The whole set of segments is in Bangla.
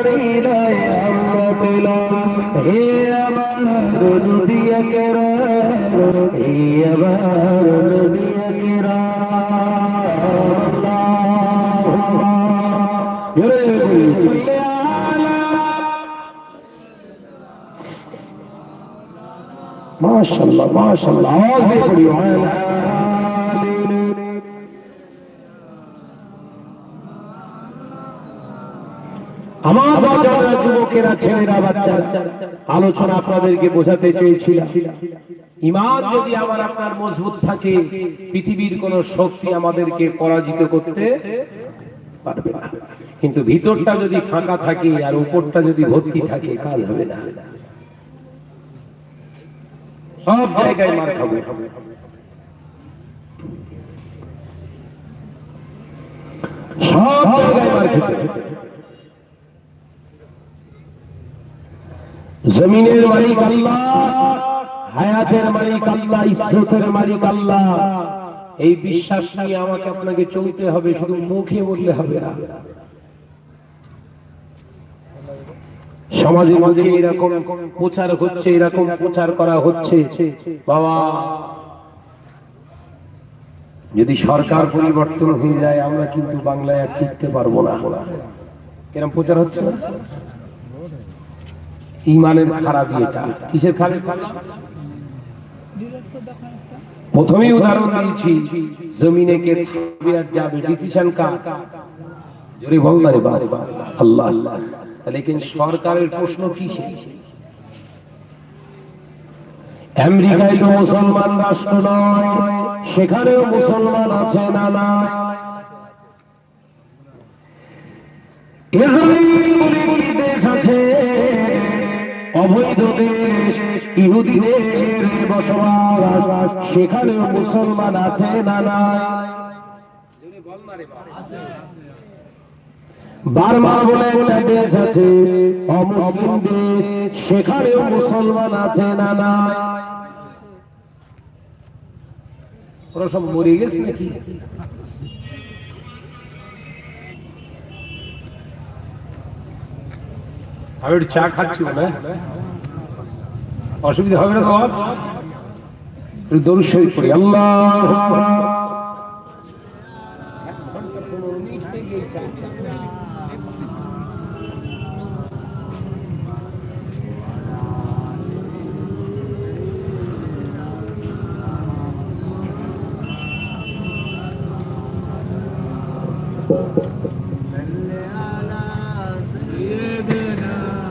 সিনায় আমরা পেলাম হে আমার নদিয়া আলোচনা আপনাদেরকে বোঝাতে চেয়েছিলাম। যদি আমার আপনার মজবুত থাকে, পৃথিবীর কোন শক্তি আমাদেরকে পরাজিত করতে কিন্তু ভিতরটা যদি ফাঁকা থাকে আর উপরটা যদি ভর্তি থাকে কাজ হবে না। সব জায়গায় মার খাব। সব জায়গায় মার খেতে হবে। জমিনের মালিক আল্লাহ, হায়াতের মালিক আল্লাহ ইসরতের মালিক আল্লাহ। এই বিশ্বাস নিয়ে আমাকে আপনাকে চলতে হবে, শুধু মুখে বললে হবে না। সমাজের মধ্যে এরকম প্রচার হচ্ছে, এরকম প্রচার করা হচ্ছে। বাবা, যদি সরকার পরিবর্তন হয়ে যায়, আমরা কিন্তু বাংলায় আর টিকতে পারব না। এরকম প্রচার হচ্ছে না? ইমানের খারাপ কিসের খারাপ? প্রথমেই উদাহরণ দিয়েছি, জমিনে কে যাবে ডিসিশন কার? জোরে বল না রে আল্লাহ। লেকিন সরকারের প্রশ্ন আমেরিকায় তো মুসলমান রাষ্ট্র নয়, সেখানেও মুসলমান আছে না না ইসরায়েল অবৈধ দেশ ইহুদিদের বসবাস সেখানেও মুসলমান আছে না না বার্মা বলে একটা দেশ আছে, অমুসলিম দেশ, সেখানেও মুসলমান আছে না না ওরা মরে গেছে নাকি? আমি চা খাচ্ছি না? অসুবিধা হবে না তো আর? একটু দরুদ শরীফ পড়ি। আল্লাহ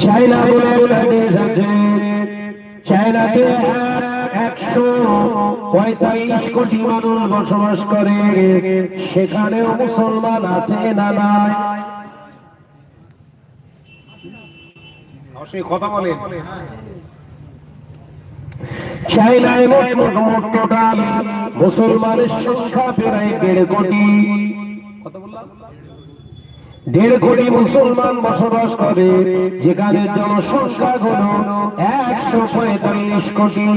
চায়না বলে একটা দেশ একশো পঁয়তাল্লিশ কোটি মানুষ বসবাস করে সেখানেও মুসলমান আছে না নাই? কথা মোট টোটাল মুসলমানের সংখ্যা প্রায় দেড় কোটি। কত বললাম? দেড় কোটি মুসলমান বসবাস করে যেখানে জনসংখ্যা হল একশো পঁয়তাল্লিশ কোটি।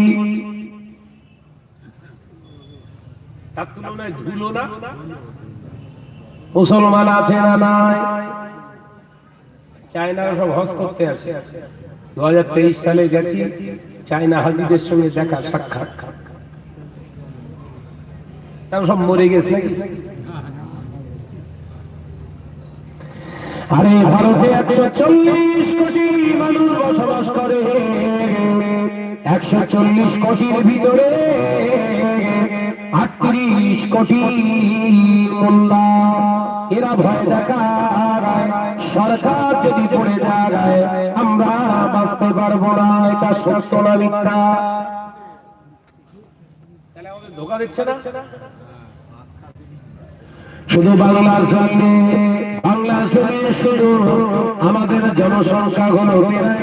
মুসলমান আছে না নাই? চায়নারা সব হজ করতে আসে। দু হাজার তেইশ সালে গেছি চায়না হাজিদের সঙ্গে দেখা সাক্ষাৎ। সব মরে গেছে নাকি? আরে ভারতে একশো চল্লিশ কোটি মানুষ বসবাস করে। একশো চল্লিশ কোটির ভিতরে আটত্রিশ কোটি মোল্লা। এরা ভয় দেখায়। সরকার যদি পড়ে যায়, আমরা বাঁচতে পারব না, এটা সত্য না মিথ্যা। ধোকা দিচ্ছে না? শুধু বাংলার জমিনে বাংলার জমিনে শুধু আমাদের জনসংখ্যা হলো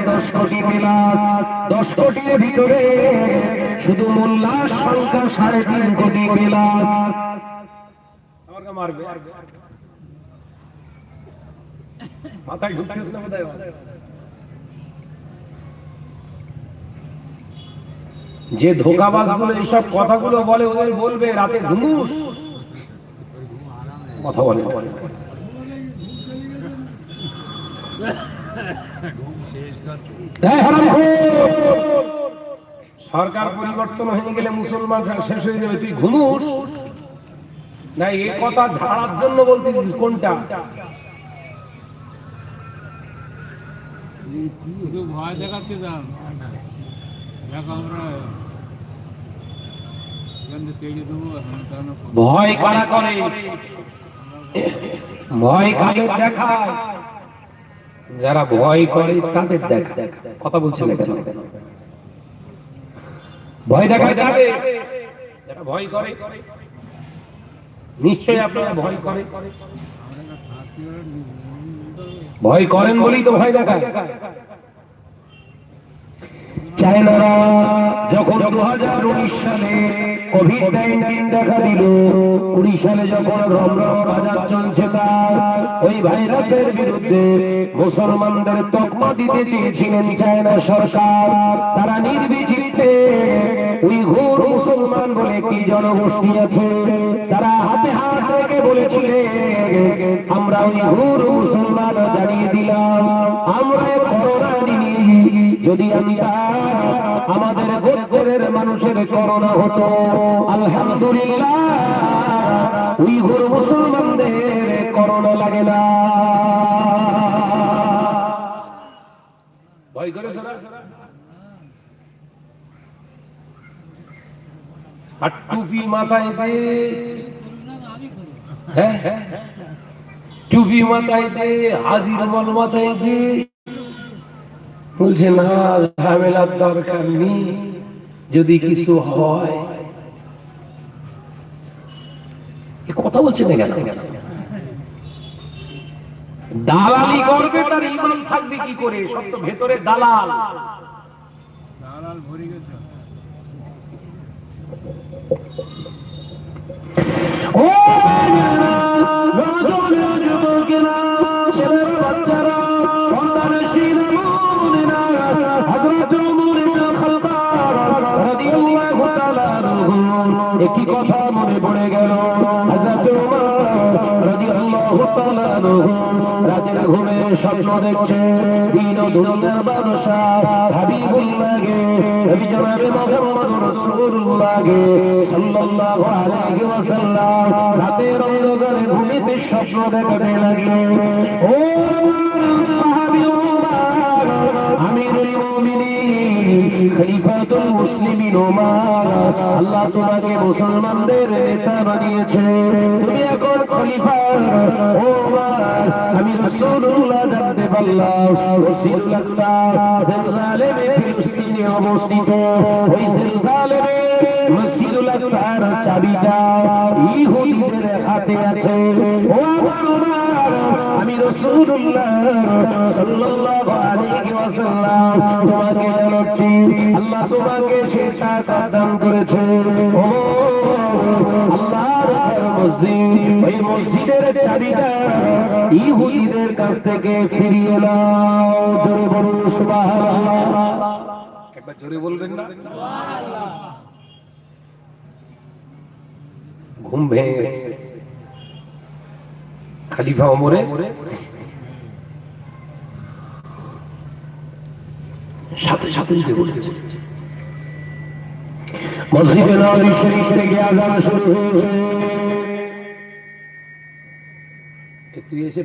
দশ কোটি প্লাস। দশ কোটির ভিতরে শুধু মোল্লার সংখ্যা সাড়ে তিন কোটি বোধহয় যে ধোকাবাজগুলো এইসব কথাগুলো বলে ওদের বলবে, রাতে ঘুমুস। কথা বলে। সরকার পরিবর্তন হয়ে গেলে মুসলমান শেষ হয়ে যাবে তুই ঘুমুস। না এই কথা ঝাড়ার জন্য বলতেছিস কোনটা? ভয় দেখাচ্ছে ভয় কারা করে? যারা ভয় করে তাদের দেখায়। কথা বলছে না কেন? ভয় তাদের? যারা ভয় করে, নিশ্চয়ই আপনারা ভয় করে। ভয় করেন বলেই তো ভয় দেখায়। যখন দু হাজার উনিশ সালে কোভিড নাইন্টিন দেখা দিল সালে যখন রমরম বাজার চলছে তার, ওই ভাইরাসের বিরুদ্ধে মুসলমানদের তকমা দিতে চেয়েছিলেন চায়না সরকার। তারা নির্বিচিত্তে উইঘুর মুসলমান বলে একটি জনগোষ্ঠী আছে? তারা হাতে হাত রেখে বলেছিলেন, আমরা উইঘুর মুসলমান জানিয়ে দিলাম, আমরা যদি আমাদের গোত্রের মানুষের করোনা হতো, আলহামদুলিল্লাহ, উইঘুর মুসলমানদের করোনা লাগে না। ভয় করে আর টুপি মাথায় দে হ্যাঁ হ্যাঁ টুপি মাথায় দে হাজির বল মাথায় দে বলছে, না, ঝামেলার দরকার নেই, যদি কিছু হয়। কথা বলছে না কেন? দালালি করবে তার ইমান থাকবে কি করে? সব তো ভেতরে দালাল। দালাল ভরে গেছে। রাতের ঘুমে স্বপ্ন দেখছে, দিন দুনিয়ার বাদশাহ হাবিবুল্লাহকে নবী জনাবে মুহাম্মদ রাসূলুল্লাহকে সাল্লাল্লাহু আলাইহি ওয়াসাল্লাম রাতের অন্ধকারে ঘুমিতে স্বপ্ন দেখাতে লাগল, ও খলিফাতুল মুসলিমিন ওমর, আল্লাহ তোমাকে মুসলমানদের নেতা বানিয়েছে। তুমি এখন খলিফা। ওমর আমি রাসূলুল্লাহ জানতে পারলাম মসজিদুল আকসা জেরুজালেমে ফিলিস্তিনে অবস্থিত। ওই জেরুজালেমে মসজিদুল আকসার চাবিটা ইহুদিদের হাতে আছে। ও আমার আমি রাসূলুল্লাহ সাল্লাল্লাহু আলাইহি ওয়াসাল্লাম তোমাকে জানাচ্ছি। আল্লাহ তোমাকে সেটা দান করেছে। ও ঘর ওই মসজিদের চাবিটা ইহুদিদের কাছ থেকে ফিরিয়ে নাও। বলুন ঘুম ভেঙে খালিফা সাথে সাথে বলেছে। মসজিদে নবী শরীফ থেকে আজান শুরু হয়েছে। তুই এসে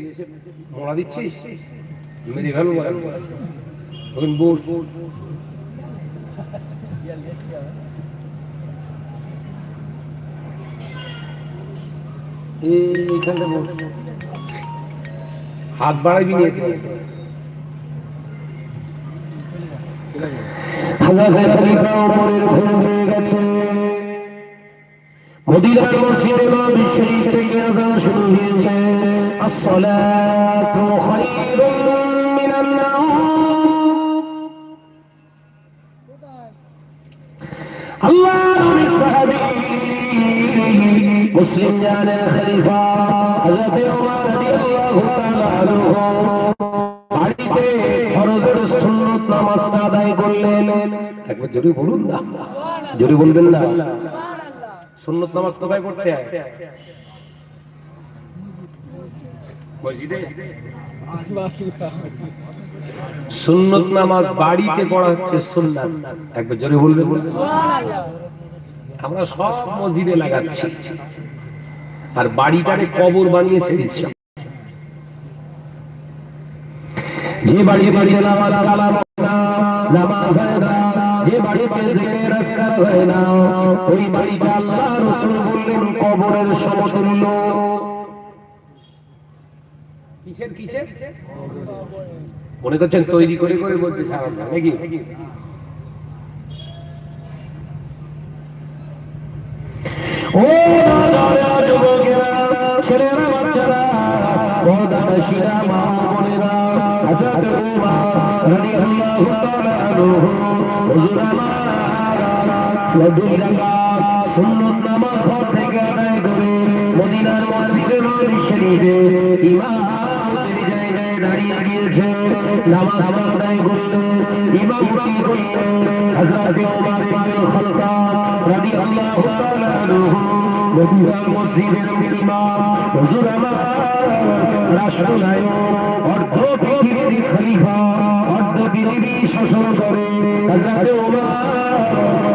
দিচ্ছিস? মেরে গেল তখন হাত বাড়াবি নিয়ে হাজার হয়ে গেছে। থেকে আযান শুরু হয়েছে। আসসালাতু খায়রুম মিনান নাওম আল্লাহ নবী সাহাবী মুসলিম জানের খলিফা হযরত ওমর রাদিয়াল্লাহু তাআলা আনহু বাড়িতে ফরজের সুন্নত নামাজটা আদায় করলেন। একবার জোরে বলুন না। জোরে বলবেন না। সুন্নত নামাজ কোথায় পড়তে হয়? মসজিদে? সুন্নত নামাজ বাড়িতে পড়া হচ্ছে সুন্নাত। একবার জোরে বলবে আমরা সব মসজিদে লাগাচ্ছি। আর বাড়িটারে কবর বানিয়েছে দিচ্ছি যে বাড়ি বাড়ি নামাজ নামাজ যে বাড়িতে জিকির আজকার হয় না, ওই বাড়িটা আল্লাহ রসুল বললেন কবরের সমতুল্য। কিসের কিসের? মনে করছেন তৈরি করে করে বলতে নাকি? ও দাদা যুবকেরা ছেলেরা, বাচ্চারা, ও দাদাশিরা মা, বোনেরা হযরত উমর রাদিয়াল্লাহু তাআলা আনহু হুজুর আমার দুই রাকাত সুন্নত নামাজ আদায় করে মদিনার মসজিদে নবী শরীফে জায়গায় দাঁড়িয়ে গিয়েছে। নামাজ আদায় করতে ইমামতি করতে হযরত ওমর ইবনে খালতাব রাদিয়াল্লাহু তাআলা আনহু মদিনার মসজিদের ইমাম হুজুর আমার রাষ্ট্রনায়ক, অর্ধ পৃথিবীর খলিফা, অর্ধ পৃথিবী শাসন করে। হযরত ওমর